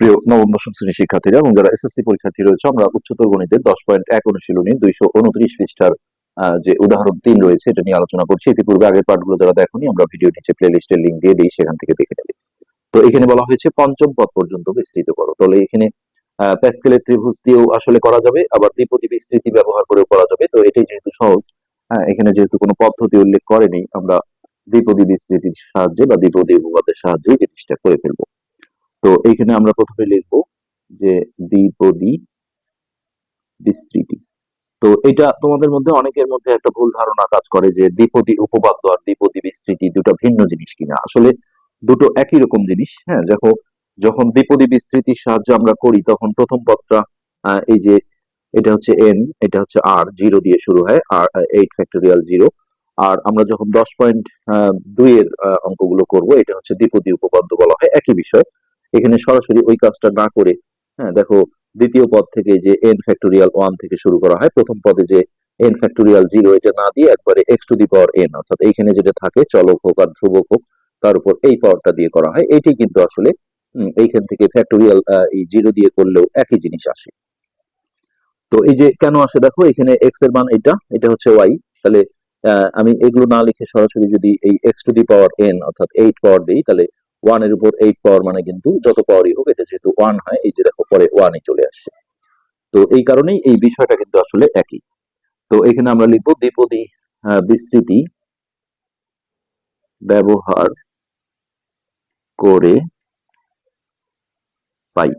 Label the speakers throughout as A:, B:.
A: প্রিয় নবম, দশম শিক্ষার্থীরা এবং যারা এসএসসি পরীক্ষার্থী রয়েছে, আমরা উচ্চতর গণিতের দশ পয়েন্ট এক অনুশীলনী দুইশো উনত্রিশ পৃষ্ঠার যে উদাহরণ তিন রয়েছে, এটা নিয়ে আলোচনা করছি। ইতিপূর্বে আগের পাঠগুলো যারা আমরা ভিডিও নিচে প্লে লিস্টের লিঙ্ক দিয়ে দিই, সেখান থেকে দেখে নেবে। তো এখানে বলা হয়েছে পঞ্চম পদ পর্যন্ত বিস্তৃত করো। তাহলে এখানে প্যাসকেলের ত্রিভুজ দিয়েও আসলে করা যাবে, আবার দ্বিপদী বিস্তৃতি ব্যবহার করেও করা যাবে। তো এটাই যেহেতু সহজ হ্যাঁ এখানে যেহেতু কোনো পদ্ধতি উল্লেখ করেনি, আমরা দ্বিপদী বিস্তৃতির সাহায্যে বা দ্বিপদী উপপাদের সাহায্যে জিনিসটা করে ফেলব। তো এইখানে আমরা প্রথমে লিখব যে দ্বিপদী বিস্তৃতি। তো এটা তোমাদের মধ্যে অনেকের মধ্যে একটা ভুল ধারণা কাজ করে যে দ্বিপদী উপপাদ্য আর দ্বিপদী বিস্তৃতি দুটো ভিন্ন জিনিস কিনা। আসলে দুটো একই রকম জিনিস হ্যাঁ দেখো, যখন দ্বিপদী বিস্তৃতির সাহায্যে আমরা করি, তখন প্রথম পদটা এই যে এটা হচ্ছে এন এটা হচ্ছে আর জিরো দিয়ে শুরু হয় আর এইট ফ্যাক্টোরিয়াল জিরো আর আমরা যখন দশ পয়েন্ট দুই এর অঙ্কগুলো করব, এটা হচ্ছে দ্বিপদী উপপাদ্য বলা হয় একই বিষয়। এখানে সরাসরি ওই কাজটা না করে হ্যাঁ দেখো দ্বিতীয় পদ থেকে যে এন ফ্যাক্টোরিয়াল ওয়ান থেকে শুরু করা হয়, প্রথম পদে যে এন ফ্যাক্টোরিয়াল জিরো এটা না দিয়ে একবারে X to the power N অর্থাৎ এইখানে যেটা থাকে চলক হোক আর ধ্রুবক হোক, তার উপর এই পাওয়ারটা দিয়ে করা হয়। এইটি কিন্তু আসলে এইখান থেকে ফ্যাক্টোরিয়াল এই জিরো দিয়ে করলেও একই জিনিস আসে। তো এই যে কেন আসে দেখো, এখানে এক্সের মান এটা এটা হচ্ছে ওয়াই তাহলে আমি এগুলো না লিখে সরাসরি যদি এই X to the power N অর্থাৎ এইট পাওয়ার দিই, তাহলে ওয়ানের উপর এইট পাওয়ার মানে কিন্তু যত পাওয়ারই হোক, এটা যেহেতু ওয়ান হয়, এই যে দেখো পরে ওয়ানে চলে আসছে। তো এই কারণেই এই বিষয়টা কিন্তু আসলে একই। তো এখানে আমরা লিখব দ্বিপদী বিস্তৃতি ব্যবহার করে পাই।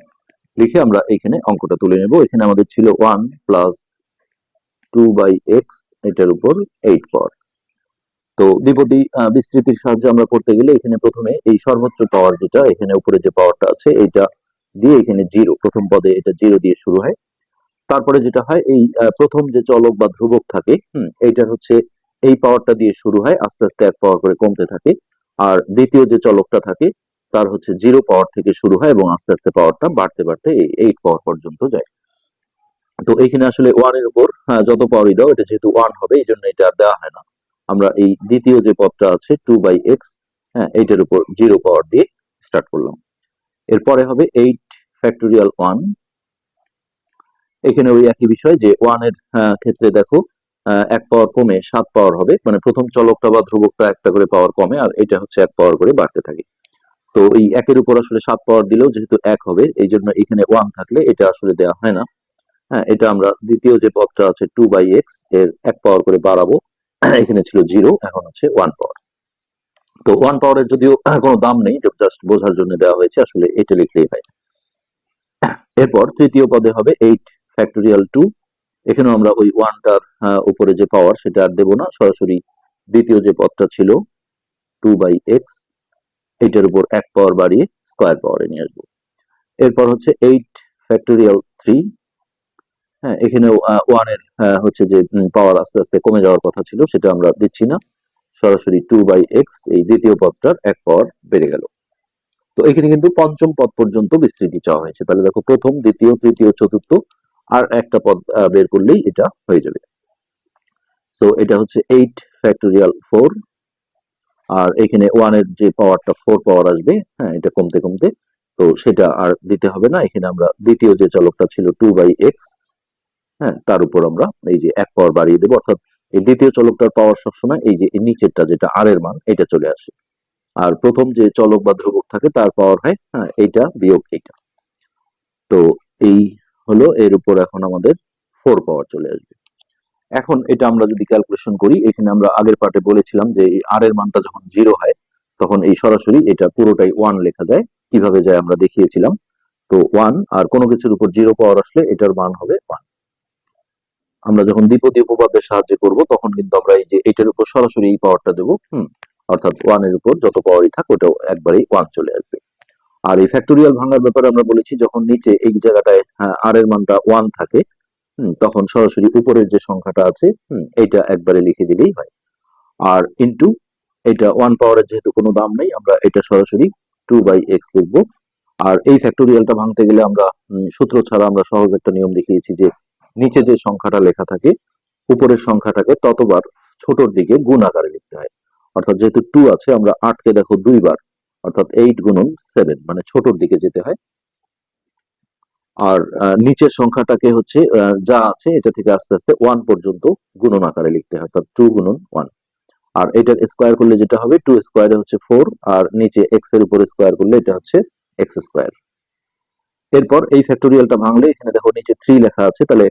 A: লিখে আমরা এখানে অঙ্কটা তুলে নেব। এখানে আমাদের ছিল one plus two by X এটার উপর এইট পাওয়ার তো দ্বিপদী বিস্তৃতির সাহায্যে আমরা করতে গেলে এখানে প্রথমে এই সর্বোচ্চ পাওয়ার যেটা এখানে উপরে যে পাওয়ারটা আছে এটা দিয়ে এখানে জিরো প্রথম পদে এটা জিরো দিয়ে শুরু হয়। তারপরে যেটা হয় এই প্রথম যে চলক বা ধ্রুবক থাকে এইটার হচ্ছে এই পাওয়ারটা দিয়ে শুরু হয় আস্তে আস্তে এক পাওয়ার করে কমতে থাকে। আর দ্বিতীয় যে চলকটা থাকে তার হচ্ছে জিরো পাওয়ার থেকে শুরু হয় এবং আস্তে আস্তে পাওয়ারটা বাড়তে বাড়তে এই এইট পাওয়ার পর্যন্ত যায়। তো এখানে আসলে ওয়ানের উপর হ্যাঁ, যত পাওয়ারই দাও এটা যেহেতু ওয়ান হবে এই জন্য এটা দেওয়া হয় না। আমরা এই দ্বিতীয় যে পদটা আছে টু বাই এক্স হ্যাঁ এইটার উপর জিরো পাওয়ার দিয়ে স্টার্ট করলাম। এরপরে হবে এইট ফ্যাক্টোরিয়াল ওয়ান এখানে ওই একই বিষয় যে ওয়ানের ক্ষেত্রে দেখো এক পাওয়ার কমে সাত পাওয়ার হবে মানে প্রথম চলকটা বা ধ্রুবকটা একটা করে পাওয়ার কমে, আর এটা হচ্ছে এক পাওয়ার করে বাড়তে থাকে। তো এই একের উপর আসলে সাত পাওয়ার দিলেও যেহেতু এক হবে, এই জন্য এখানে ওয়ান থাকলে এটা আসলে দেওয়া হয় না। হ্যাঁ এটা আমরা দ্বিতীয় যে পদটা আছে টু বাই এক্সের এক পাওয়ার করে বাড়াবো। এখানে ছিল জিরো এখন হচ্ছে ওয়ান পাওয়ার তো ওয়ান পাওয়ারের যদিও কোনো দাম নেই জাস্ট বোঝার জন্য দেওয়া হয়েছে, আসলে এটা লিখলেই হয়। এরপর তৃতীয় পদে হবে এইট ফ্যাক্টোরিয়াল টু এখানেও আমরা ওই ওয়ানটার উপরে যে পাওয়ার সেটা আর দেবো না, সরাসরি দ্বিতীয় যে পদটা ছিল টু বাই এক্স এইটার উপর এক পাওয়ার বাড়িয়ে স্কোয়ার পাওয়ারে নিয়ে আসব। এরপর হচ্ছে এইট ফ্যাক্টোরিয়াল থ্রি হ্যাঁ এখানেও ওয়ানের আহ, হচ্ছে যে পাওয়ার আস্তে আস্তে কমে যাওয়ার কথা ছিল সেটা আমরা দিচ্ছি না। সরাসরি টু বাই এক্স এই দ্বিতীয় পদটার এক পাওয়ার বেড়ে গেল। তো এখানে কিন্তু পঞ্চম পদ পর্যন্ত বিস্তৃতি চাওয়া হয়েছে। তাহলে দেখো প্রথম দ্বিতীয় তৃতীয় চতুর্থ আর একটা পদ বের করলেই এটা হয়ে যাবে। সো এটা হচ্ছে এইট ফ্যাক্টোরিয়াল ফোর আর এখানে ওয়ানের যে পাওয়ারটা ফোর পাওয়ার আসবে হ্যাঁ এটা কমতে কমতে তো সেটা আর দিতে হবে না। এখানে আমরা দ্বিতীয় যে চলকটা ছিল টু বাই এক্স হ্যাঁ তার উপর আমরা এই যে এক পাওয়ার বাড়িয়ে দেবো। অর্থাৎ এই দ্বিতীয় চলকটার পাওয়ার সবসময় এই যে নিচেরটা যেটা আর এর মান, এটা চলে আসে। আর প্রথম যে চলক বা ধ্রুবক থাকে, তার পাওয়ার হয় হ্যাঁ এইটা বিয়োগ এইটা। তো এই হলো, এর উপর এখন আমাদের ফোর পাওয়ার চলে আসবে। এখন এটা আমরা যদি ক্যালকুলেশন করি, এখানে আমরা আগের পার্টে বলেছিলাম যে এই আর এর মানটা যখন জিরো হয়, তখন এই সরাসরি এটা পুরোটাই ওয়ান লেখা যায়। কীভাবে যায় আমরা দেখিয়েছিলাম। তো ওয়ান আর কোনো কিছুর উপর জিরো পাওয়ার আসলে এটার মান হবে ওয়ান আমরা যখন দ্বিপদী উপপাদ্যের সাহায্যে করব, তখন কিন্তু আমরা এই যে এটার উপর সরাসরি এই পাওয়ারটা দেবো, হুম? অর্থাৎ ওয়ানের উপর যত পাওয়ারই থাক, ওটাও একবারেই ওয়ান চলে আসবে। আর এই ফ্যাক্টোরিয়াল ভাঙার ব্যাপারে আমরা বলেছি, যখন নিচে এই জায়গাটায় আর এর মানটা ওয়ান থাকে তখন সরাসরি উপরের যে সংখ্যাটা আছে এইটা একবারে লিখে দিলেই হয়। আর ইনটু এটা ওয়ান পাওয়ারের যেহেতু কোনো দাম নেই, আমরা এটা সরাসরি টু বাই এক্স লিখব। আর এই ফ্যাক্টোরিয়ালটা ভাঙতে গেলে আমরা সূত্র ছাড়া আমরা সহজ একটা নিয়ম দেখিয়েছি যে নিচে যে সংখ্যাটা লেখা থাকে, উপরের সংখ্যাটাকে ততবার ছোটর দিকে গুণ আকারে লিখতে হয়। অর্থাৎ যেহেতু টু আছে, আমরা আটকে দেখো দুইবার, অর্থাৎ এইট গুণন সেভেন মানে ছোটর দিকে যেতে হয়। আর নিচের সংখ্যাটাকে হচ্ছে যা আছে, এটা থেকে আস্তে আস্তে ওয়ান পর্যন্ত গুণন আকারে লিখতে হয়, অর্থাৎ টু গুণন ওয়ান আর এটার স্কোয়ার করলে যেটা হবে টু স্কোয়ারে হচ্ছে ফোর আর নিচে এক্সের উপর স্কোয়ার করলে এটা হচ্ছে এক্স স্কোয়ার এরপর এই ফ্যাক্টোরিয়ালটা ভাঙলে এখানে দেখো নিচে থ্রি লেখা আছে, তাহলে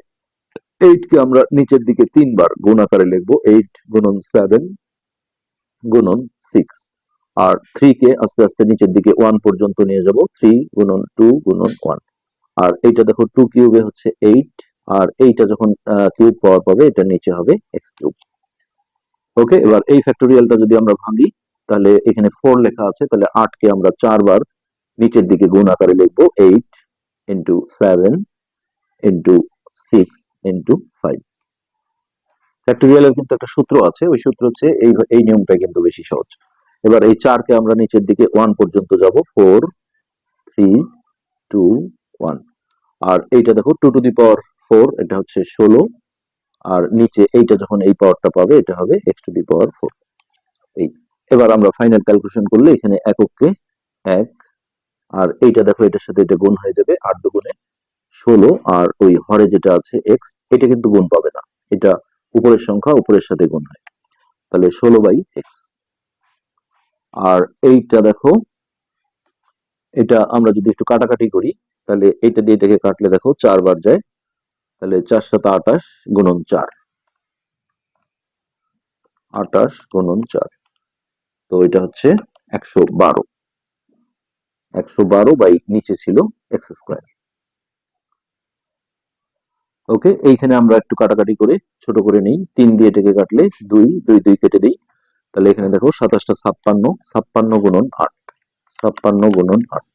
A: এইট কে আমরা নিচের দিকে তিনবার গুণ আকারে লিখব এইট গুণন সেভেন গুণন সিক্স আর থ্রি কে আস্তে আস্তে নিচের দিকে ওয়ান পর্যন্ত নিয়ে যাব থ্রি গুণন টু গুণন ওয়ান আর এইটা দেখো টু কিউবে হচ্ছে এইট আর এইটা যখন কিউব পাওয়ার পাবে, এটা নিচে হবে এক্স কিউব ওকে এবার এই ফ্যাক্টোরিয়ালটা যদি আমরা ভাঙি, তাহলে এখানে ফোর লেখা আছে, তাহলে আটকে আমরা চারবার নিচের দিকে গুণ আকারে লিখব eight into seven into six into five ফ্যাক্টোরিয়ালের কিন্তু একটা সূত্র আছে, ওই সূত্র হচ্ছে এই এই নিয়মটা কিন্তু বেশি সহজ। এবার এই চারকে আমরা নিচের দিকে ওয়ান পর্যন্ত যাব ফোর থ্রি টু ওয়ান আর এইটা দেখো two to the power four এটা হচ্ছে ষোলো। আর নিচে এইটা যখন এই পাওয়ারটা পাবে, এটা হবে X to the power four এই। এবার আমরা ফাইনাল ক্যালকুলেশন করলে এখানে এককে এক আর এইটা দেখো, এটার সাথে এটা গুণ হয়ে যাবে আট দুগুণে ষোলো, আর ওই হরে যেটা আছে এক্স এটা কিন্তু গুণ পাবে না। এটা উপরের সংখ্যা উপরের সাথে গুণ হয়। তাহলে ষোলো বাই এক্স আর এইটা দেখো, এটা আমরা যদি একটু কাটাকাটি করি, তাহলে এইটা দিয়ে এটাকে কাটলে দেখো চারবার যায়। তাহলে চার সাত আটাশ গুণন চার। আটাশ গুণন চার। তো এটা হচ্ছে একশো বারো। একশো বারো বাই নিচে ছিল এক্স স্কোয়ার ওকে এইখানে আমরা একটু কাটাকাটি করে, ছোট করে নেই। তিন দিয়ে এটাকে কাটলে দুই দুই দুই কেটে দিই। তাহলে এখানে দেখো সাতাশটা ছাপ্পান্ন ছাপ্পান্ন গুণন আট, ছাপ্পান্ন গুণন আট।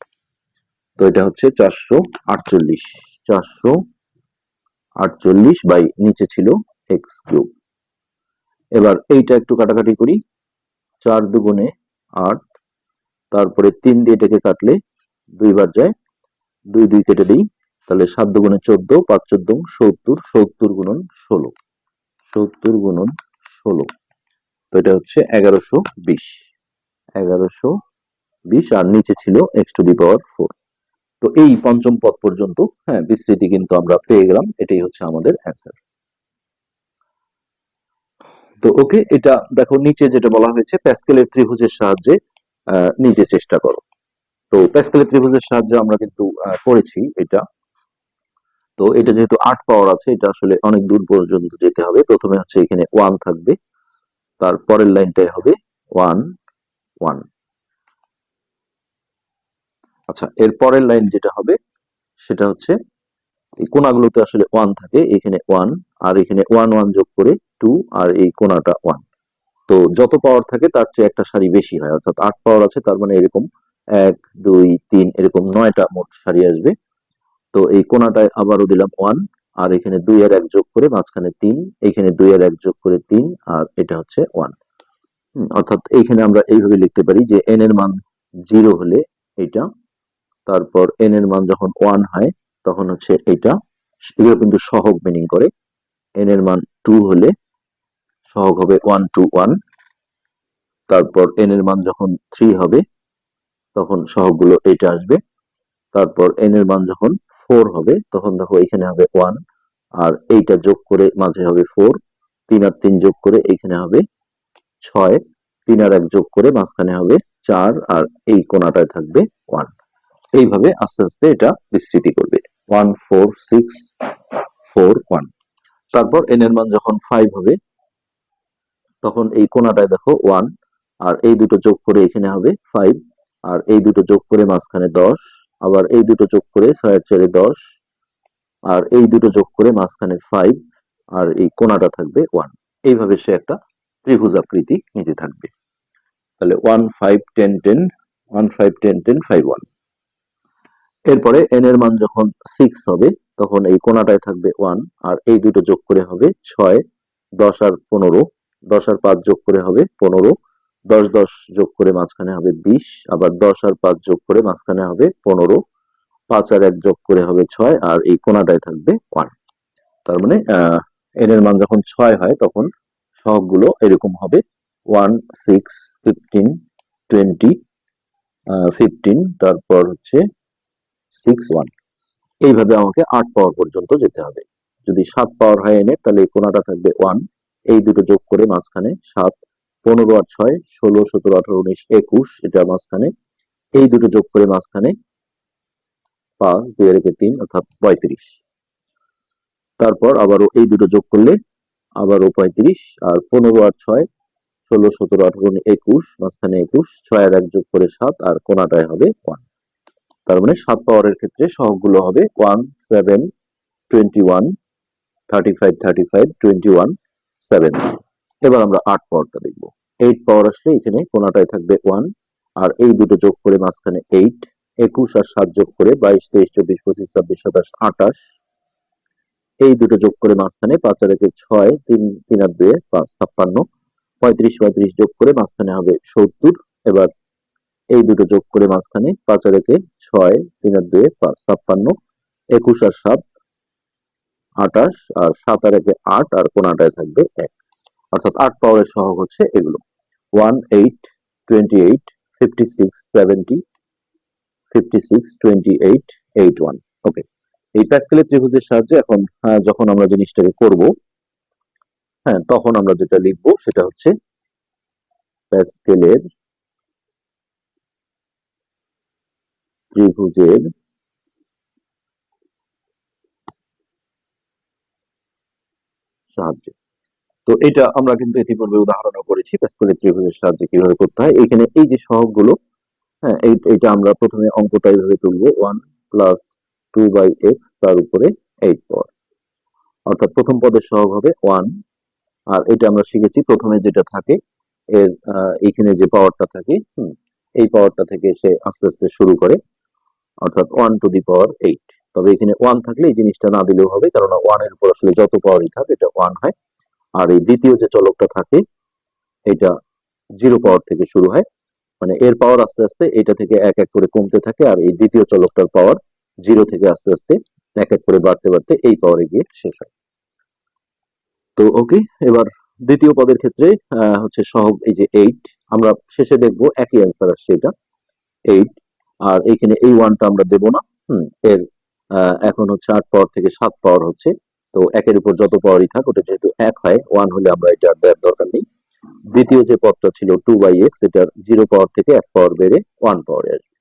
A: তো এটা হচ্ছে চারশো আটচল্লিশ চারশো আটচল্লিশ বাই নিচে ছিল এক্স কিউব এবার এইটা একটু কাটাকাটি করি, চার দুগুণে আট তারপরে তিন দিয়ে এটাকে কাটলে দুইবার যায়। দুই দুই কেটে দিই। তাহলে সাত দুগুণে চোদ্দ, পাঁচ চোদ্দ সত্তর সত্তর গুণন ষোলো। সত্তর গুণন ষোলো। তো এটা হচ্ছে এগারোশো বিশ। এগারোশো বিশ, আর নিচে ছিল X to the power four তো এই পঞ্চম পদ পর্যন্ত হ্যাঁ বিস্তৃতি কিন্তু আমরা পেয়ে গেলাম। এটাই হচ্ছে আমাদের অ্যান্সার তো ওকে এটা দেখো, নিচে যেটা বলা হয়েছে প্যাসকেলের ত্রিভুজের সাহায্যে নিজে চেষ্টা করো। তো প্যাসকেলের ত্রিভুজের সাহায্যে আমরা কিন্তু করেছি এটা। তো এটা যেহেতু আট পাওয়ার আছে, এটা আসলে অনেক দূর পর্যন্ত যেতে হবে। প্রথমে হচ্ছে এখানে ওয়ান থাকবে, তার পরের লাইনটাই হবে ওয়ান ওয়ান আচ্ছা এর পরের লাইন যেটা হবে, সেটা হচ্ছে এই কোনাগুলোতে আসলে ওয়ান থাকে, এখানে ওয়ান আর এখানে ওয়ান ওয়ান যোগ করে টু আর এই কোনাটা ওয়ান তো যত পাওয়ার থাকে, তার চেয়ে একটা সারি বেশি হয়। অর্থাৎ আট পাওয়ার আছে, তার মানে এরকম এক, দুই, তিন, এরকম নয়টা মোট সারি আসবে। তো এই কোনাটায় আবারও দিলাম ওয়ান আর এখানে দুই আর এক যোগ করে মাঝখানে তিন, এখানে দুই আর এক যোগ করে তিন, আর এটা হচ্ছে ওয়ান অর্থাৎ এইখানে আমরা এইভাবে লিখতে পারি যে এন এর মান জিরো হলে এটা, তারপর এন এর মান যখন ওয়ান হয়, তখন হচ্ছে এইটা এগুলো কিন্তু সহগ মিনিং করে। এন এর মান টু হলে সহগ হবে ওয়ান টু ওয়ান তারপর এন এর মান যখন থ্রি হবে, তখন সহগগুলো এইটা আসবে। তারপর এন এর মান যখন ফোর হবে, তখন দেখো এখানে হবে ওয়ান আর এইটা যোগ করে মাঝে হবে ফোর তিন আর তিন যোগ করে এইখানে হবে ছয়, তিন আর এক যোগ করে মাঝখানে হবে চার, আর এই কোনাটায় থাকবে ওয়ান এইভাবে আস্তে আস্তে এটা বিস্তৃতি করবে। One four six four one তারপর এন এর মান যখন ফাইভ হবে তখন এই কোনাটায় দেখো ওয়ান আর এই দুটো যোগ করে এখানে হবে ফাইভ আর এই দুটো যোগ করে মাঝখানে দশ, আবার এই দুটো যোগ করে ছয়ের চারে দশ, আর এই দুটো যোগ করে মাঝখানে ফাইভ আর এই কোনাটা থাকবে ওয়ান এইভাবে সে একটা ত্রিভুজ আকৃতি নিতে থাকবে। তাহলে one five ten ten one five ten ten five one এরপরে এন এর মান যখন সিক্স হবে, তখন এই কোনাটায় থাকবে ওয়ান আর এই দুটো যোগ করে হবে ছয়, দশ আর পনেরো দশ আর পাঁচ যোগ করে হবে পনেরো। দশ দশ যোগ করে মাঝখানে হবে বিশ, আবার দশ আর পাঁচ যোগ করে মাঝখানে হবে পনেরো। পাঁচ আর এক যোগ করে হবে ছয়, আর এই কোনাটায় থাকবে ওয়ান। তার মানে এন এর মান যখন ছয় হয়, তখন সহগগুলো এরকম হবে। One, six, fifteen, twenty fifteen, তারপর হচ্ছে সিক্স, ওয়ান। এইভাবে আমাকে আট পাওয়ার পর্যন্ত যেতে হবে। যদি সাত পাওয়ার হয় এনে তাহলে এই কোনাটা থাকবে ওয়ান। এই দুটো যোগ করে মাঝখানে সাত, পনেরো আর ছয়, ষোলো, সতেরো, আঠারো, উনিশ, একুশ, এটা মাঝখানে। এই দুটো যোগ করে মাঝখানে পাঁচ, দুই রেখে তিন, অর্থাৎ পঁয়ত্রিশ। তারপর আবারও এই দুটো যোগ করলে আবারও পঁয়ত্রিশ আর পনেরো আর ছয়, ষোলো, সতেরো, আঠারো একুশ, মাঝখানে একুশ, ছয় আর এক যোগ করে সাত, আর কোনাটায় হবে ওয়ান তার মানে সাত পাওয়ারের ক্ষেত্রে সহগগুলো হবে one seven twenty one thirty five thirty five twenty one seven এবার আমরা আট পাওয়ারটা দেখব। এইট পাওয়ার আসলে এখানে কোনাটায় থাকবে ওয়ান আর এই দুটো যোগ করে মাঝখানে এইট একুশ আর সাত যোগ করে বাইশ, তেইশ, চব্বিশ, পঁচিশ, ছাব্বিশ, সাতাশ, আঠাশ। এই দুটো যোগ করে মাঝখানে পাঁচ আর একে ছয়, তিন তিন আর দুয়ে পাঁচ, ছাপ্পান্ন। পঁয়ত্রিশ পঁয়ত্রিশ যোগ করে মাঝখানে হবে সত্তর। এবার এই দুটো যোগ করে মাঝখানে পাঁচ আর একে ছয়, তিন আর দুয়ে পাঁচ, ছাপ্পান্ন। একুশ আর সাত আটাশ আর সাত আর একে আট আর কোনাটায় থাকবে এক। অর্থাৎ আট পাওয়ারের সহগ হচ্ছে এগুলো। One eight twenty eight fifty six seventy fifty six twenty eight eight one. Okay এই প্যাসকেলের ত্রিভুজের সাহায্যে এখন আহ, যখন আমরা জিনিসটাকে করব হ্যাঁ তখন আমরা যেটা লিখব সেটা হচ্ছে প্যাসকেলের ত্রিভুজের সাহায্যে। তো এটা আমরা কিন্তু ইতিপূর্বে উদাহরণও করেছি প্যাসকেলের ত্রিভুজের সাহায্যে কীভাবে করতে হয়। এখানে এই যে সহগগুলো হ্যাঁ এটা আমরা প্রথমে অঙ্কটা এইভাবে তুলবো one plus two by x তার উপরে এইট পাওয়ার অর্থাৎ প্রথম পদের সহগ হবে ওয়ান আর এটা আমরা শিখেছি প্রথমে যেটা থাকে এর আহ, এইখানে যে পাওয়ারটা থাকে এই পাওয়ারটা থেকে সে আস্তে আস্তে শুরু করে অর্থাৎ one to the power eight তবে এখানে ওয়ান থাকলে এই জিনিসটা না দিলেও হবে কারণ ওয়ানের উপর আসলে যত পাওয়ারই থাক, এটা ওয়ান হয়। আর এই দ্বিতীয় যে চলকটা থাকে, এটা জিরো পাওয়ার থেকে শুরু হয়। মানে এর পাওয়ার আস্তে আস্তে এটা থেকে এক এক করে কমতে থাকে, আর এই দ্বিতীয় চলকটার পাওয়ার জিরো থেকে আস্তে আস্তে এক এক করে বাড়তে বাড়তে এই পাওয়ারে গিয়ে শেষ হয়। তো ওকে এবার দ্বিতীয় পদের ক্ষেত্রে হচ্ছে সহগ, এই যে এইট আমরা শেষে দেখব একই অ্যান্সার আসছে এটা। এইট আর এইখানে এই ওয়ানটা আমরা দেব না। হুম, এর এখন হচ্ছে আট পাওয়ার থেকে সাত পাওয়ার হচ্ছে। তো একের উপর যত পাওয়ারই থাক, ওটা যেহেতু এক হয় ওয়ান হলে আমরা এটা দেওয়ার দরকার নেই। দ্বিতীয় যে পদটা ছিল টু বাই এক্স এটার জিরো পাওয়ার থেকে এক পাওয়ার বেড়ে ওয়ান পাওয়ারে আসবে।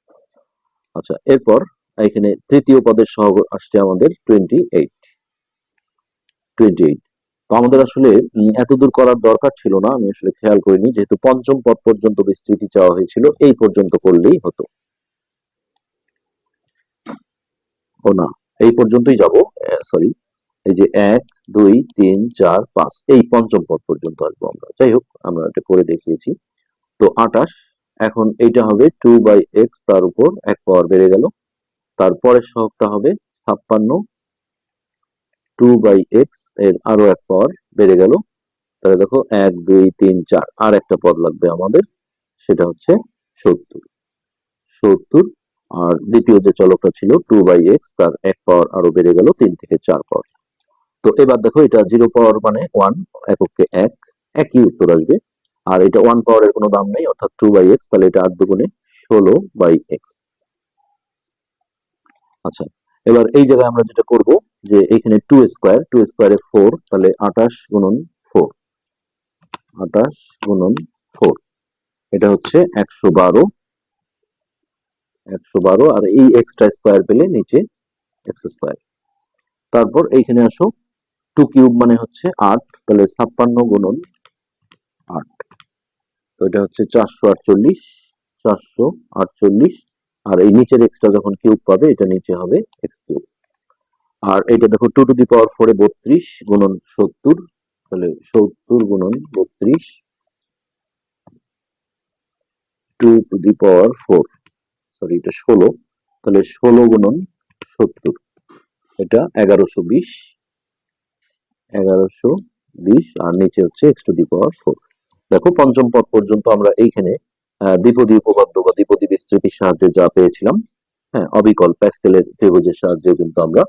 A: আচ্ছা এরপর এখানে তৃতীয় পদের সহগ আসছে আমাদের টোয়েন্টি এইট টোয়েন্টি এইট তো আমাদের আসলে এত দূর করার দরকার ছিল না, আমি আসলে খেয়াল করিনি, যেহেতু পঞ্চম পদ পর্যন্ত বিস্তৃতি চাওয়া হয়েছিল, এই পর্যন্ত করলেই হতো। ও না, এই পর্যন্তই যাব সরি এই যে এক, দুই, তিন, চার, পাঁচ, এই পঞ্চম পদ পর্যন্ত আসব আমরা। যাই হোক, আমরা এটা করে দেখিয়েছি। তো আটাশ এখন এইটা হবে টু বাই এক্স তার উপর এক পাওয়ার বেড়ে গেল। তারপরের সহগটা হবে ছাপ্পান্ন টু বাই এক্সের আরও এক পাওয়ার বেড়ে গেল। তাহলে দেখো, এক, দুই, তিন, চার, আর একটা পদ লাগবে আমাদের, সেটা হচ্ছে সত্তর। সত্তর আর দ্বিতীয় যে চলকটা ছিল টু বাই এক্স তার এক পাওয়ার আরও বেড়ে গেল, তিন থেকে চার পাওয়ার। তো এবার দেখো, এটা জিরো পাওয়ার মানে ওয়ান এককে এক, একই উত্তর আসবে। আর এটা ওয়ান পাওয়ারের কোনো দাম নেই, অর্থাৎ টু বাই এক্স তাহলে এটা আট দুগুণে ষোলো বাই এক্স আচ্ছা এবার এই জায়গায় আমরা যেটা করব, যে এখানে টু স্কোয়ার টু স্কোয়ারে ফোর তাহলে আঠাশ গুণন ফোর আঠাশ গুণন ফোর এটা হচ্ছে একশো বারো একশো বারো আর এই এক্সট্রা স্কোয়ার পেলে নিচে এক্স স্কোয়ার তারপর এইখানে আসো টু কিউব মানে হচ্ছে আট, তাহলে ছাপ্পান্ন গুণন আট। তো এটা হচ্ছে চারশো আটচল্লিশ চারশো আটচল্লিশ, আর এই নিচের এক্সট্রা যখন কিউব পাবে, এটা নিচে হবে এক্স কিউব আর এটা দেখো টু টু দি পাওয়ার ফোরে বত্রিশ গুণন সত্তর, তাহলে সত্তর গুণন বত্রিশ two to the power four sorry এটা ষোলো। তাহলে ষোলো গুণন সত্তর। এটা এগারোশো বিশ। এগারোশো বিশ, আর নিচে হচ্ছে x to the power four দেখো, পঞ্চম পদ পর্যন্ত আমরা এইখানে দ্বিপদী উপপাদ্য বা দ্বিপদী বিস্তৃতির সাহায্যে যা পেয়েছিলাম হ্যাঁ অবিকল প্যাসকেলের ত্রিভুজের সাহায্যে কিন্তু আমরা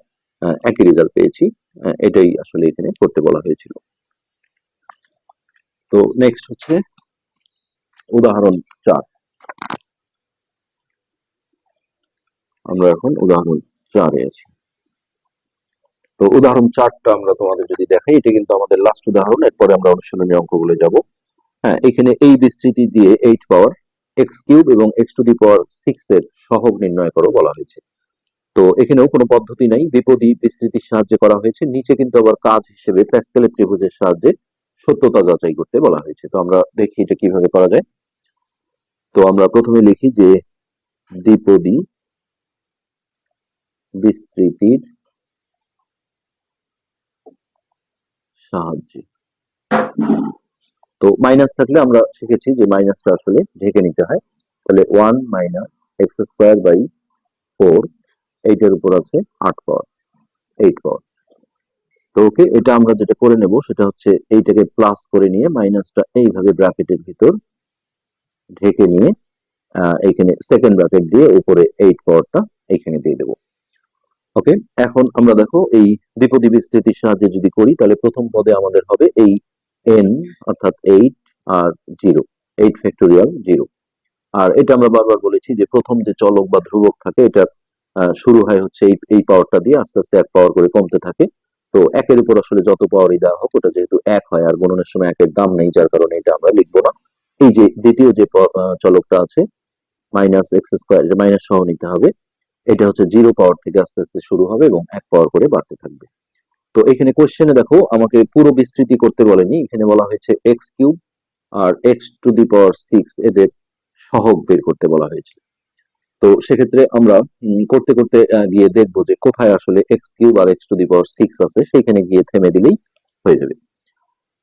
A: একই রেজাল্ট পেয়েছি। এটাই আসলে এখানে করতে বলা হয়েছিল। তো নেক্সট হচ্ছে উদাহরণ চার। আমরা এখন উদাহরণ চারে আছি। তো উদাহরণ চারটা আমরা তোমাদের যদি দেখাই, এটা কিন্তু আমাদের লাস্ট উদাহরণ, এরপরে আমরা অনুশীলনী অঙ্কগুলো যাব। হ্যাঁ এখানে এই বিস্তৃতি দিয়ে এইট পাওয়ার এক্স কিউব এবং x to the power six এর সহগ নির্ণয় করো বলা হয়েছে। তো এখানেও কোনো পদ্ধতি নাই, বিপদী বিস্তৃতির সাহায্যে করা হয়েছে, নিচে কিন্তু আবার কাজ হিসেবে প্যাসকেলের ত্রিভুজের সাহায্যে সত্যতা যাচাই করতে বলা হয়েছে। তো আমরা দেখি এটা কীভাবে করা যায়। তো আমরা প্রথমে লিখি যে দ্বিপদী বিস্তৃতির সাহায্যে। তো মাইনাস থাকলে আমরা শিখেছি যে মাইনাসটা আসলে ঢেকে নিতে হয়। তাহলে one minus x square by four এইটার উপর আছে আট পাওয়ার এইট পাওয়ার। তো ওকে এটা আমরা যেটা করে নেব সেটা হচ্ছে এইটাকে প্লাস করে নিয়ে মাইনাসটা এইভাবে ব্র্যাকেটের ভিতর ঢেকে নিয়ে আহ, এইখানে সেকেন্ড ব্র্যাকেট দিয়ে উপরে এইট পাওয়ারটা এইখানে দিয়ে দেবো। ওকে এখন আমরা দেখো এই দ্বিপদী বিস্তৃতির সাহায্যে যদি করি, তাহলে প্রথম পদে আমাদের হবে এই এন অর্থাৎ এইট আর জিরো এইট ফ্যাক্টোরিয়াল জিরো আর এটা আমরা বারবার বলেছি যে প্রথম যে চলক বা ধ্রুবক থাকে, এটা শুরু হয় হচ্ছে এই এই পাওয়ারটা দিয়ে, আস্তে আস্তে এক পাওয়ার করে কমতে থাকে। তো একের উপর আসলে যত পাওয়ারই দেওয়া হোক, ওটা যেহেতু এক হয়, আর গণনের সময় একের দাম নেই, যার কারণে এটা আমরা লিখব না। এই যে দ্বিতীয় যে চলকটা আছে মাইনাস এক্স স্কোয়ার মাইনাস সহ নিতে হবে। এটা হচ্ছে জিরো পাওয়ার থেকে আস্তে আস্তে শুরু হবে এবং এক পাওয়ার করে বাড়তে থাকবে। তো এখানে কোশ্চেনে দেখো, আমাকে পুরো বিস্তৃতি করতে বলেনি। এখানে বলা হয়েছে x cube R x to the power six এদের সহগ বের করতে বলা হয়েছে। তো সেক্ষেত্রে আমরা করতে করতে গিয়ে দেখব যে কোথায় আসলে x cube R x to the power six আছে সেখানে গিয়ে থেমে দিলেই হয়ে যাবে।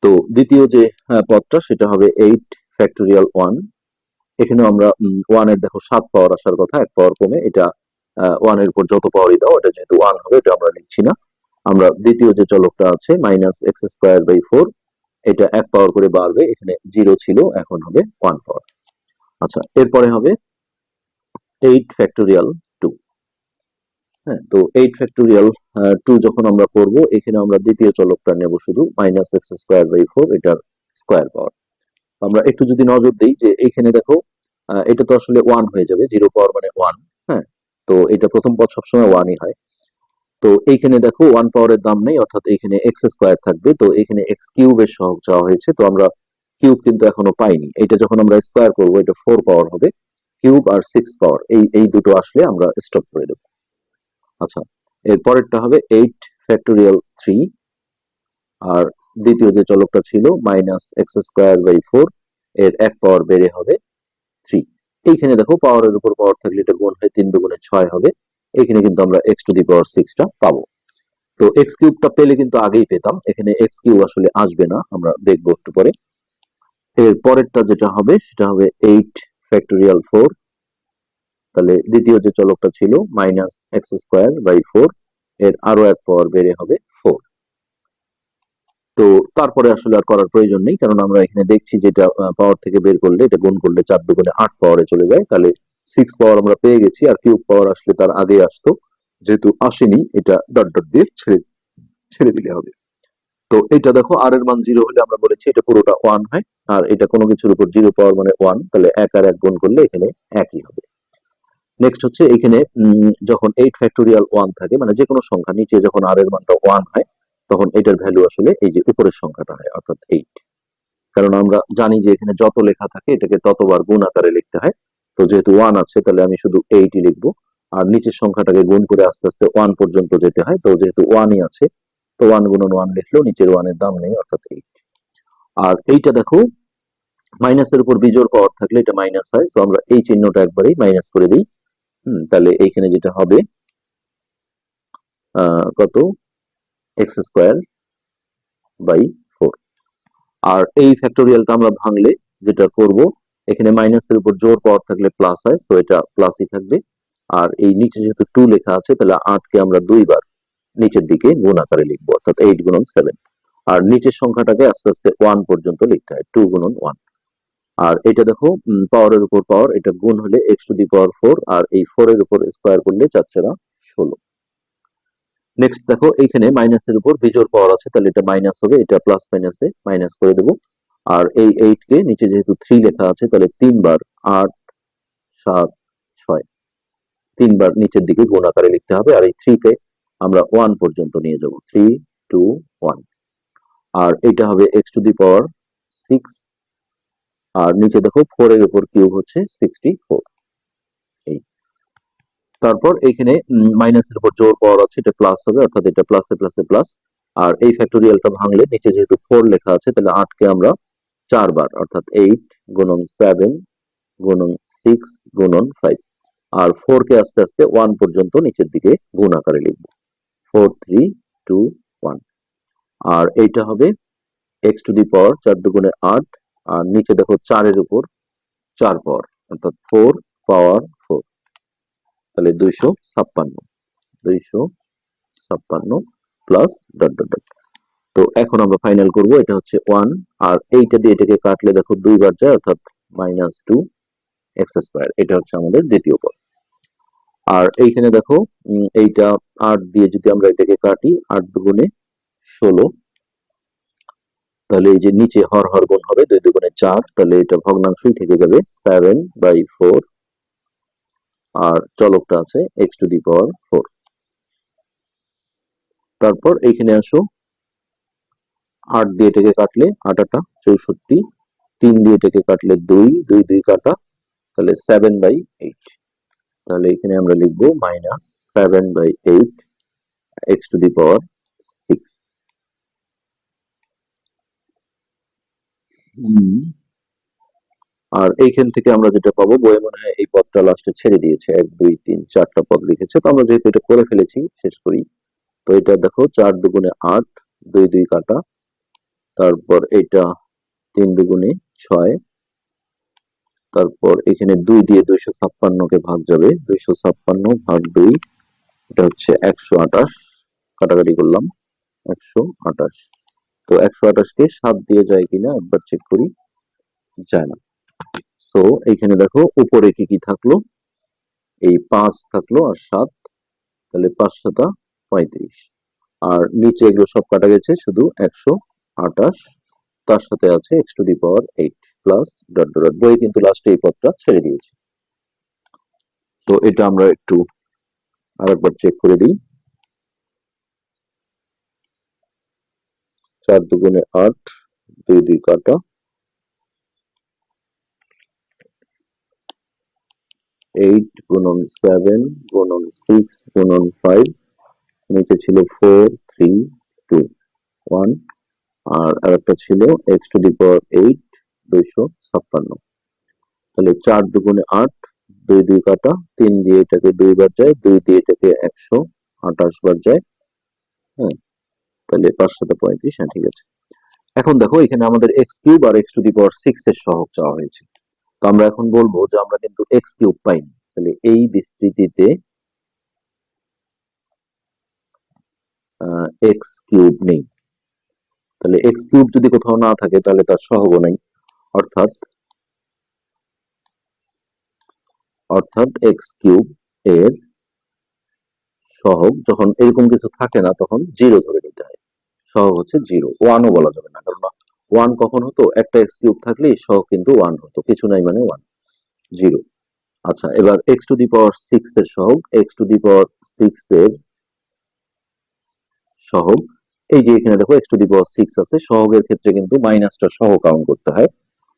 A: তো দ্বিতীয় যে পদটা, সেটা হবে এইট ফ্যাক্টোরিয়াল ওয়ান এখানেও আমরা ওয়ানের দেখো সাত পাওয়ার আসার কথা, এক পাওয়ার কমে, এটা ওয়ানের উপর যত পাওয়ারই দাও এটা যেহেতু ওয়ান হবে, এটা আমরা লিখছি না। আমরা দ্বিতীয় যে চলকটা আছে minus x square by four এটা এক পাওয়ার করে বাড়বে, এখানে জিরো ছিল, এখন হবে ওয়ান পাওয়ার আচ্ছা এরপরে হবে এইট ফ্যাক্টোরিয়াল টু হ্যাঁ তো এইট ফ্যাক্টোরিয়াল টু যখন আমরা করব, এখানে আমরা দ্বিতীয় চলকটা নেব শুধু minus x square by four এটার স্কোয়ার পাওয়ার আমরা একটু যদি নজর দিই যে এইখানে দেখো এটা তো আসলে ওয়ান হয়ে যাবে জিরো পাওয়ার মানে ওয়ান হ্যাঁ? তো এটা প্রথম পদ সবসময় ওয়ানই হয়। তো এইখানে দেখো ওয়ান পাওয়ারের দাম নেই, অর্থাৎ এইখানে এক্স স্কোয়ার থাকবে। তো এখানে এক্স কিউবের সহগ চাওয়া হয়েছে, তো আমরা কিউব কিন্তু এখনও পাইনি। এটা যখন আমরা স্কোয়ার করব, এটা ফোর পাওয়ার হবে। কিউব আর সিক্স পাওয়ার এই এই দুটো আসলে আমরা স্টপ করে দেবো। আচ্ছা এর পরেরটা হবে এইট ফ্যাক্টোরিয়াল থ্রি আর দ্বিতীয় যে চলকটা ছিল minus x square by four এর এক পাওয়ার বেড়ে হবে থ্রি এইখানে দেখো পাওয়ারের উপর পাওয়ার থাকলে এটা গুণ হয়ে তিন দুগুণে ছয় হবে। এখানে কিন্তু আমরা এক্স টু দি পাওয়ার সিক্সটা পাবো। তো এক্স কিউবটা পেলে কিন্তু আগেই পেতাম। এখানে এক্স কিউব আসলে আসবে না, আমরা দেখব একটু পরে। এর পরেরটা যেটা হবে, সেটা হবে এইট ফ্যাক্টোরিয়াল ফোর তাহলে দ্বিতীয় যে চলকটা ছিল minus x square by four এর আরও এক পাওয়ার বেড়ে হবে। তো তারপরে আসলে আর করার প্রয়োজন নেই, কারণ আমরা এখানে দেখছি যেটা পাওয়ার থেকে বের করলে, এটা গুণ করলে চার দুগুণে আট পাওয়ারে চলে যায়। তাহলে সিক্স পাওয়ার আমরা পেয়ে গেছি, আর কিউব পাওয়ার আসলে তার আগে আসতো, যেহেতু আসেনি, এটা ডট ডট দিয়ে ছেড়ে ছেড়ে দিলে হবে। তো এটা দেখো আর এর মান জিরো হলে আমরা বলেছি এটা পুরোটা ওয়ান হয়, আর এটা কোনো কিছুর উপর জিরো পাওয়ার মানে ওয়ান তাহলে এক আর এক গুণ করলে এখানে একই হবে। নেক্সট হচ্ছে এখানে যখন এইট ফ্যাক্টোরিয়াল ওয়ান থাকে মানে যে কোনো সংখ্যা, নিচে যখন আর এর মানটা ওয়ান হয় তখন এটার ভ্যালু আসলে এই যে উপরের সংখ্যাটা হয় অর্থাৎ এইট কারণ আমরা জানি যে এখানে যত লেখা থাকে এটাকে ততবার গুণ আকারে লিখতে হয়। তো যেহেতু ওয়ান আছে তাহলে আমি শুধু এইটই লিখব। আর নিচের সংখ্যাটাকে গুণ করে আস্তে আস্তে ওয়ান পর্যন্ত যেতে হয়। তো যেহেতু ওয়ানই আছে তো ওয়ান গুণন ওয়ান লিখলেও নিচের ওয়ানের দাম নেই অর্থাৎ এইট আর এইটা দেখো মাইনাসের উপর বিজোড় পাওয়ার থাকলে এটা মাইনাস হয়। সো আমরা এই চিহ্নটা একবারেই মাইনাস করে দিই। হুম, তাহলে এইখানে যেটা হবে আহ, কত? এক্স স্কোয়ার বাই ফোর আর এই ফ্যাক্টোরিয়ালটা আমরা ভাঙলে যেটা করব, এখানে মাইনাসের উপর জোর পাওয়ার থাকলে প্লাস হয় সো এটা প্লাসই থাকবে। আর এই নিচে যেহেতু টু লেখা আছে, তাহলে আটকে আমরা দুইবার নিচের দিকে গুণ আকারে লিখব, অর্থাৎ এইট গুণন সেভেন আর নিচের সংখ্যাটাকে আস্তে আস্তে ওয়ান পর্যন্ত লিখতে হয় টু গুণন ওয়ান আর এটা দেখো পাওয়ারের উপর পাওয়ার এটা গুণ হলে x to the power four আর এই ফোর এর উপর স্কোয়ার করলে চার চারা ষোলো। নেক্সট দেখো, এইখানে মাইনাসের উপর বিজোর পাওয়ার আছে, তাহলে এটা মাইনাস হবে, এটা প্লাস মাইনাসে মাইনাস করে দেবো। আর এই এইট কে নিচে যেহেতু থ্রি লেখা আছে, তাহলে তিনবার আট, সাত, ছয়। তিনবার নিচের দিকে গুণ আকারে লিখতে হবে, আর এই থ্রি কে আমরা ওয়ান পর্যন্ত নিয়ে যাব। থ্রি টু ওয়ান আর এটা হবে x to the power six আর নিচে দেখো ফোর এর উপর কিউব হচ্ছে সিক্সটি ফোর তারপর এখানে মাইনাসের উপর জোর পাওয়ার আছে, এটা প্লাস হবে, অর্থাৎ এটা প্লাসে প্লাসে প্লাস আর এই ফ্যাক্টোরিয়ালটা ভাঙলে নিচে যেহেতু ফোর লেখা আছে, তাহলে আটকে আমরা চারবার, অর্থাৎ এইট গুণন সেভেন গুণন সিক্স গুণন ফাইভ আর ফোর কে আস্তে আস্তে ওয়ান পর্যন্ত নিচের দিকে গুণ আকারে লিখব। ফোর থ্রি টু ওয়ান আর এইটা হবে এক্স টু দি পাওয়ার চার দুগুণে আট, আর নিচে দেখো চারের উপর চার পাওয়ার অর্থাৎ ফোর পাওয়ার ফোর তাহলে দুইশো ছাপ্পান্ন। দুইশো ছাপ্পান্ন প্লাস ডট ডট ডট তো এখন আমরা ফাইনাল করব, এটা হচ্ছে ওয়ান আর এইটা দিয়ে এটাকে কাটলে দেখো দুইবার যায়, অর্থাৎ মাইনাস টু এক্স স্কোয়ার এটা হচ্ছে আমাদের দ্বিতীয় পদ। আর এইখানে দেখো এইটা আট দিয়ে যদি আমরা এটাকে কাটি, আট দুগুণে ষোলো, তাহলে এই যে নিচে হর হর গুণ হবে, দুই দুগুণে চার, তাহলে এটা ভগ্নাংশই থেকে যাবে সেভেন বাই ফোর আর চলকটা আছে x to the power four তারপর এইখানে আসো। আট দিয়ে এটাকে কাটলে আটাটা, চৌষট্টি। তিন দিয়ে এটাকে কাটলে দুই দুই দুই কাটা, তাহলে সেভেন বাই এইট তাহলে এখানে আমরা লিখব minus seven by eight x to the power six আর এইখান থেকে আমরা যেটা পাবো, বইয়ে মনে হয় এই পদটা লাস্টে ছেড়ে দিয়েছে। এক, দুই, তিন, চারটা পদ লিখেছে। তো আমরা যেহেতু এটা করে ফেলেছি, শেষ করি। তো এটা দেখো, চার দুগুণে আট, দুই দুই কাটা। তারপর এটা তিন দুগুণে ছয়। তারপর এখানে দুই দিয়ে দুইশো ছাপ্পান্নকে ভাগ যাবে। দুইশো ছাপ্পান্ন ভাগ দুই, এটা হচ্ছে একশো আঠাশ। কাটাকাটি করলাম, একশো আঠাশ। তো একশো আঠাশকে সাত দিয়ে যায় কিনা একবার চেক করি, যায় না। সো এইখানে দেখো উপরে কি কি থাকল? এই পাঁচ থাকল আর সাত, তাহলে পাঁচ সাতা পঁয়ত্রিশ। আর নিচে এগুলো সব কাটা গেছে, শুধু একশো আঠাশ। তার সাথে আছে x to the power eight plus dot dot বই কিন্তু লাস্টে এই পদটা ছেড়ে দিয়েছে। তো এটা আমরা একটু আরেকবার চেক করে দিই। চার দুগুণে আট, দুই দুই কাটা। এইট গুণন সেভেন গুণন সিক্স গুণন ফাইভ নিচে ছিল ফোর থ্রি টু ওয়ান আর আরেকটা ছিল x to the power eight দুইশো ছাপ্পান্ন। তাহলে চার দুগুণে আট, দুই দুই কাটা, তিন দিয়ে এটাকে দুইবার যায়, দুই দিয়ে এটাকে একশো আঠাশ বার যায়। হ্যাঁ তাহলে পাঁচ সাথে পঁয়ত্রিশ হ্যাঁ ঠিক আছে। এখন দেখো, এখানে আমাদের x cube R x to the power six এর সহগ চাওয়া হয়েছে। তো আমরা এখন বলব যে আমরা কিন্তু এক্স কিউব পাইনি। তাহলে এই বিস্তৃতিতে এক্স কিউব নেই। তাহলে এক্স কিউব যদি কোথাও না থাকে, তাহলে তার সহগ নাই। অর্থাৎ অর্থাৎ এক্স কিউব এর সহগ যখন এরকম কিছু থাকে না, তখন জিরো ধরে নিতে হয়। সহগ হচ্ছে জিরো ওয়ানও বলা যাবে না, কারণ ওয়ান কখন হতো? একটা এক্স কিউব থাকলে সহগ কিন্তু ওয়ান হতো। কিছু নাই মানে ওয়ান জিরো আচ্ছা এবার x to the power six এর সহগ x to the power six এর সহগ। এই যে এখানে দেখো x to the power six আছে, সহগের ক্ষেত্রে কিন্তু মাইনাসটা সহ কাউন্ট করতে হয়,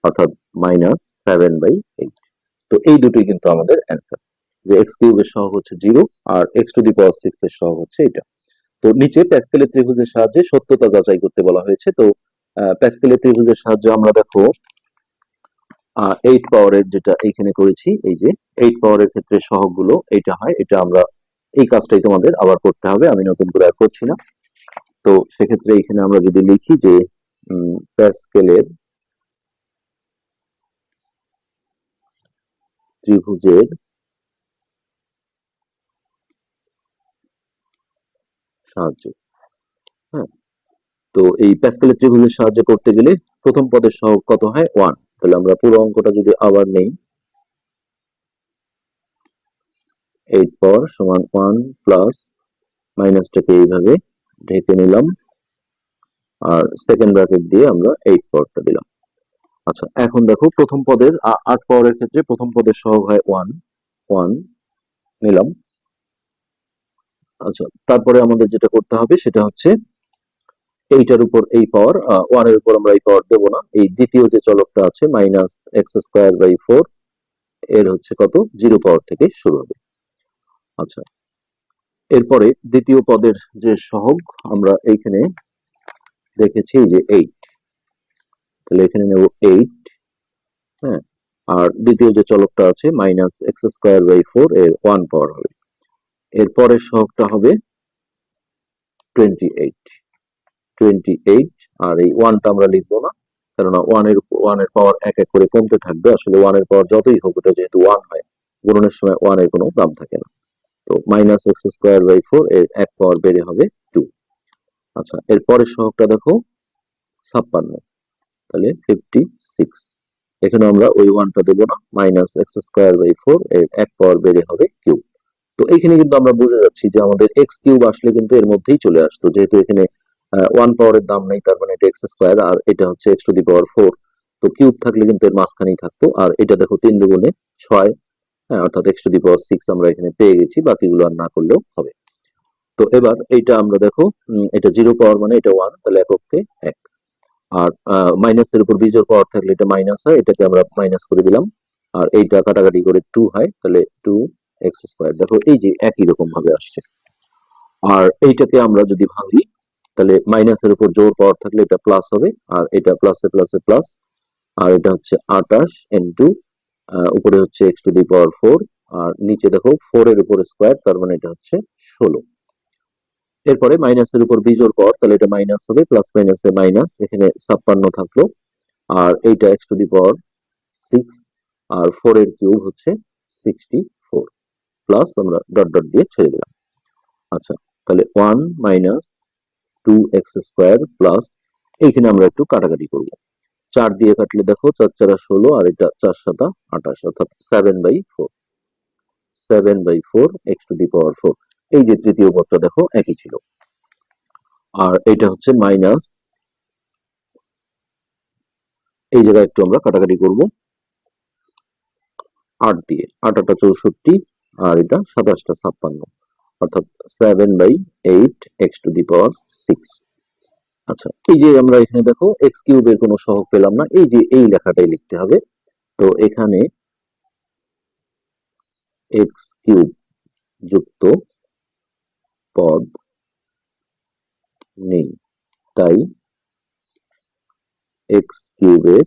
A: অর্থাৎ মাইনাস সেভেন বাই এইট তো এই দুটোই কিন্তু আমাদের অ্যান্সার যে এক্স কিউবের সহগ হচ্ছে zero R x to the power six এর সহগ হচ্ছে এটা। তো নিচে প্যাসকেলের ত্রিভুজের সাহায্যে সত্যতা যাচাই করতে বলা হয়েছে, তো প্যাসকেলের ত্রিভুজের সাহায্যে আমরা দেখো এইট পাওয়ারের যেটা এইখানে করেছি, এই যে এইট পাওয়ারের ক্ষেত্রে সহগগুলো এইটা হয়, এটা আমরা এই কাজটাই তোমাদের আবার করতে হবে, আমি নতুন করে আর করছি না। তো সেক্ষেত্রে এখানে আমরা যদি লিখি যে প্যাসকেলের ত্রিভুজের সাহায্যে হ্যাঁ তো এই প্যাসকেলের ত্রিভুজের সাহায্যে করতে গেলে প্রথম পদের সহগ কত হয়? ওয়ান তাহলে আমরা পুরো অঙ্কটা যদি আবার নেই এইট পাওয়ার সমান ওয়ান প্লাস মাইনাসটাকে এইভাবে ঢেকে নিলাম, আর সেকেন্ড ব্র্যাকেট দিয়ে আমরা এইট পাওয়ারটা দিলাম। আচ্ছা এখন দেখো প্রথম পদের আট পাওয়ারের ক্ষেত্রে প্রথম পদের সহগ হয় ওয়ান ওয়ান নিলাম। আচ্ছা তারপরে আমাদের যেটা করতে হবে সেটা হচ্ছে এইটার উপর এই পাওয়ার ওয়ানের উপর আমরা এই পাওয়ার দেবো না। এই দ্বিতীয় যে চলকটা আছে minus x square by four এর হচ্ছে কত? জিরো পাওয়ার থেকে শুরু হবে। আচ্ছা এরপরে দ্বিতীয় পদের যে সহগ, আমরা এইখানে দেখেছি যে এইট তাহলে এখানে নেব এইট হ্যাঁ? আর দ্বিতীয় যে চলকটা আছে minus x square by four এর ওয়ান পাওয়ার হবে। এরপরের সহগটা হবে টোয়েন্টি এইট টোয়েন্টি এইট আর এই ওয়ানটা আমরা লিখব না পাওয়ার এক এক করে কমতে থাকবে। আসলে পাওয়ার যতই হোক যেহেতু হয়, গুণনের সময় কোনো দাম থাকে না। তো minus x square by four এর এক পাওয়ার হবে আচ্ছা এরপরের সহগটা দেখো, ছাপ্পান্ন, তাহলে ফিফটি সিক্স এখানে আমরা ওই ওয়ানটা দেবো না minus x square by four এর এক পাওয়ার বেড়ে হবে কিউব তো এখানে কিন্তু আমরা বুঝে যাচ্ছি যে আমাদের এক্স কিউব আসলে কিন্তু এর মধ্যেই চলে আসতো, যেহেতু এখানে ওয়ান পাওয়ারের দাম নেই, তার মানে এটা এক্স স্কোয়ার আর এটা হচ্ছে x to the power four তো কিউব থাকলে কিন্তু এর মাঝখানেই থাকতো, আর এটা দেখো তিন দুগুণে ছয় হ্যাঁ অর্থাৎ x to the power six আমরা এখানে পেয়ে গেছি, বাকিগুলো আর না করলেও হবে। তো এবার এইটা আমরা দেখো এটা জিরো পাওয়ার মানে এটা ওয়ান তাহলে এককে এক। আর মাইনাসের উপর বিজোর পাওয়ার থাকলে এটা মাইনাস হয়, এটাকে আমরা মাইনাস করে দিলাম। আর এইটা কাটাকাটি করে টু হয়, তাহলে টু এক্স স্কোয়ার দেখো এই যে একই রকম ভাবে আসছে। আর এইটাকে আমরা যদি ভাঙি তাহলে মাইনাসের উপর জোর পাওয়ার থাকলে এটা প্লাস হবে, আর এটা প্লাসে প্লাসে প্লাস আর এটা হচ্ছে আটাশ এন টু উপরে হচ্ছে x to the power four আর নিচে দেখো ফোর এর উপর স্কোয়ার তার মানে এটা হচ্ছে ষোলো। এরপরে মাইনাসের উপর বিজোর পাওয়ার তাহলে এটা মাইনাস হবে প্লাস মাইনাসে মাইনাস এখানে ছাপ্পান্ন থাকল, আর এইটা x to the power six R four এর কিউব হচ্ছে সিক্সটি ফোর প্লাস আমরা ডট ডট দিয়ে ছেড়ে দিলাম। আচ্ছা তাহলে one minus two x square plus এইখানে আমরা একটু কাটাকাটি করব। চার দিয়ে কাটলে দেখো চার চারা ষোলো আর এটা চার সাতা আঠাশ, অর্থাৎ seven by four seven by four x to the power four এই যে তৃতীয় পদটা দেখো একই ছিল। আর এটা হচ্ছে মাইনাস এই জায়গায় একটু আমরা কাটাকাটি করব। আট দিয়ে, আট আটা চৌষট্টি আর এটা সাতাশটা ছাপ্পান্ন। অর্থাৎ seven by eight x to the power six আচ্ছা এই যে আমরা এখানে দেখো এক্স কিউবের কোনো সহগ পেলাম না, এই যে এই লেখাটাই লিখতে হবে। তো এখানে এক্স কিউব যুক্ত পদ নেই। তাই এক্স কিউবের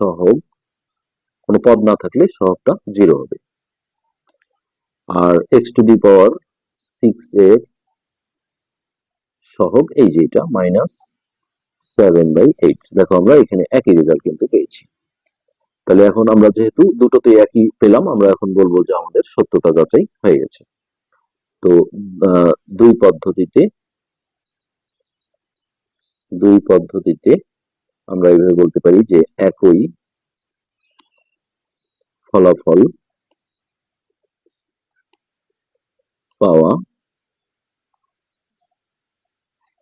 A: সহগ, কোনো পদ না থাকলে সহগটা জিরো হবে। আর x to the power six এর সহগ এই যে এটা মাইনাস সেভেন বাই এইট দেখো আমরা এখানে একই রেজাল্ট কিন্তু পেয়েছি। তাহলে এখন আমরা যেহেতু দুটোতে একই পেলাম, আমরা এখন বলব যে আমাদের সত্যতা যাচাই হয়ে গেছে। তো দুই পদ্ধতিতে দুই পদ্ধতিতে আমরা এইভাবে বলতে পারি যে একই ফলাফল পাওয়া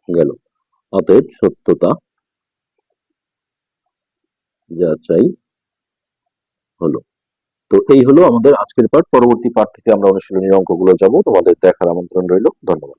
A: গেল। অতএব সত্যতা যাচাই হলো। তো এই হলো আমাদের আজকের পাঠ পরবর্তী পাঠ থেকে আমরা অনুশীলনী অঙ্কগুলো যাব তোমাদের দেখার আমন্ত্রণ রইল। ধন্যবাদ।